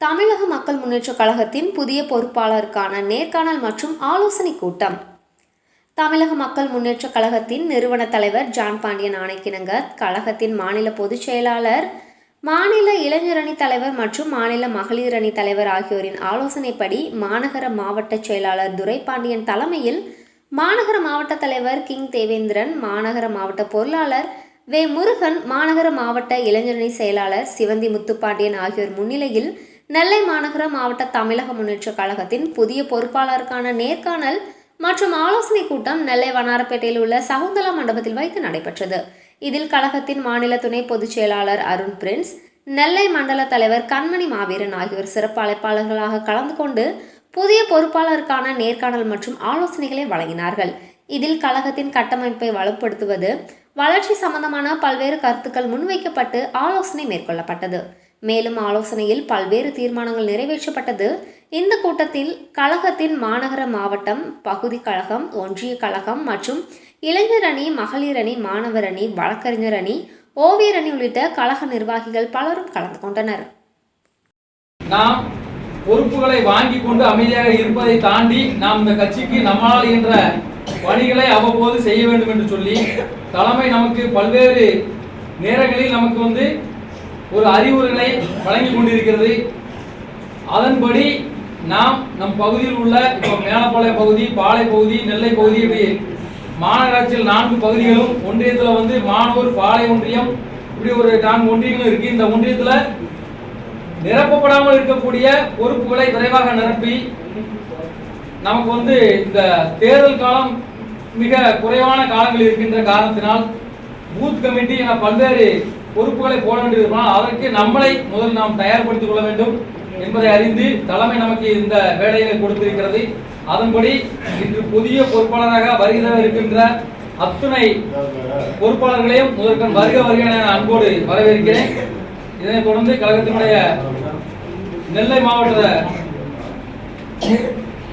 தமிழக மக்கள் முன்னேற்றக் கழகத்தின் புதிய பொறுப்பாளருக்கான நேர்காணல் மற்றும் ஆலோசனை கூட்டம். தமிழக மக்கள் முன்னேற்றக் கழகத்தின் நிறுவன தலைவர் ஜான் பாண்டியன் ஆணைக்கிணங்க கழகத்தின் மாநில பொதுச் செயலாளர் மாநில இளைஞரணி தலைவர் மற்றும் மாநில மகளிர் அணி தலைவர் ஆகியோரின் ஆலோசனைப்படி மாநகர மாவட்ட செயலாளர் துரைபாண்டியன் தலைமையில் மாநகர மாவட்ட தலைவர் கிங் தேவேந்திரன் மாநகர மாவட்ட பொருளாளர் வே முருகன் மாநகர மாவட்ட இளைஞரணி செயலாளர் சிவந்தி முத்துப்பாண்டியன் ஆகியோர் முன்னிலையில் நெல்லை மாநகர மாவட்ட தமிழக முன்னேற்ற கழகத்தின் புதிய பொறுப்பாளருக்கான நேர்காணல் மற்றும் ஆலோசனை கூட்டம் நெல்லை வண்ணாரப்பேட்டையில் உள்ள சகுந்தலா மண்டபத்தில் வைத்து நடைபெற்றது. இதில் கழகத்தின் மாநில துணை பொதுச் செயலாளர் அருண் பிரின்ஸ் நெல்லை மண்டல தலைவர் கண்மணி மாவீரன் ஆகியோர் சிறப்பு அழைப்பாளர்களாக கலந்து கொண்டு புதிய பொறுப்பாளருக்கான நேர்காணல் மற்றும் ஆலோசனைகளை வழங்கினார்கள். இதில் கழகத்தின் கட்டமைப்பை வலுப்படுத்துவது வளர்ச்சி சம்பந்தமான பல்வேறு கருத்துக்கள் முன்வைக்கப்பட்டு ஆலோசனை மேற்கொள்ளப்பட்டது. மேலும் ஆலோசனையில் பல்வேறு தீர்மானங்கள் நிறைவேற்றப்பட்டது. இந்த கூட்டத்தில் கழகத்தின் மாநகர மாவட்டம் பகுதி கழகம் ஒன்றிய கழகம் மற்றும் இளைஞர் அணி மகளிர் அணி மாணவர் அணி வழக்கறிஞர் அணி ஓவியர் அணி உள்ளிட்ட கழக நிர்வாகிகள் பலரும் கலந்து கொண்டனர். நாம் பொறுப்புகளை வாங்கி கொண்டு அமைதியாக இருப்பதை தாண்டி நாம் இந்த கட்சிக்கு நம்மால் என்ற பணிகளை அவ்வப்போது செய்ய வேண்டும் என்று சொல்லி தலைமை நமக்கு பல்வேறு நேரங்களில் நமக்கு வந்து ஒரு அறிவுரைகளை வழங்கி கொண்டிருக்கிறது. அதன்படி நாம் நம் பகுதியில் உள்ள இப்போ மேலப்பாளையம் பகுதி பாலை பகுதி நெல்லை பகுதி இப்படி மாநகராட்சியில் நான்கு பகுதிகளும் ஒன்றியத்தில் வந்து மானூர் பாலை ஒன்றியம் இப்படி ஒரு நான்கு ஒன்றியங்களும் இருக்கு. இந்த ஒன்றியத்தில் நிரப்பப்படாமல் இருக்கக்கூடிய பொறுப்புகளை விரைவாக நிரப்பி நமக்கு வந்து இந்த தேர்தல் காலம் மிக குறைவான காலங்கள் இருக்கின்ற காரணத்தினால் பூத் கமிட்டி என பல்வேறு பொறுப்புகளை போட வேண்டியிருப்பதால் அதற்கு நம்மளை முதல் நாம் தயார்படுத்திக் கொள்ள வேண்டும் என்பதை அறிந்து தலைமை நமக்கு இந்த வேலையை கொடுத்திருக்கிறது. அதன்படி இன்று புதிய பொறுப்பாளராக வருகிற இருக்கின்ற அத்துணை பொறுப்பாளர்களையும் முதற்கண் வருக வருக அன்போடு வரவேற்கிறேன். இதனைத் தொடர்ந்து கழகத்தினுடைய நெல்லை மாவட்ட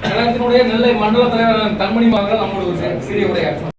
கழகத்தினுடைய நெல்லை மண்டல தலைவர் கண்மணி மாவட்டம் நம்மளுடைய சிறிய உரையாற்றும்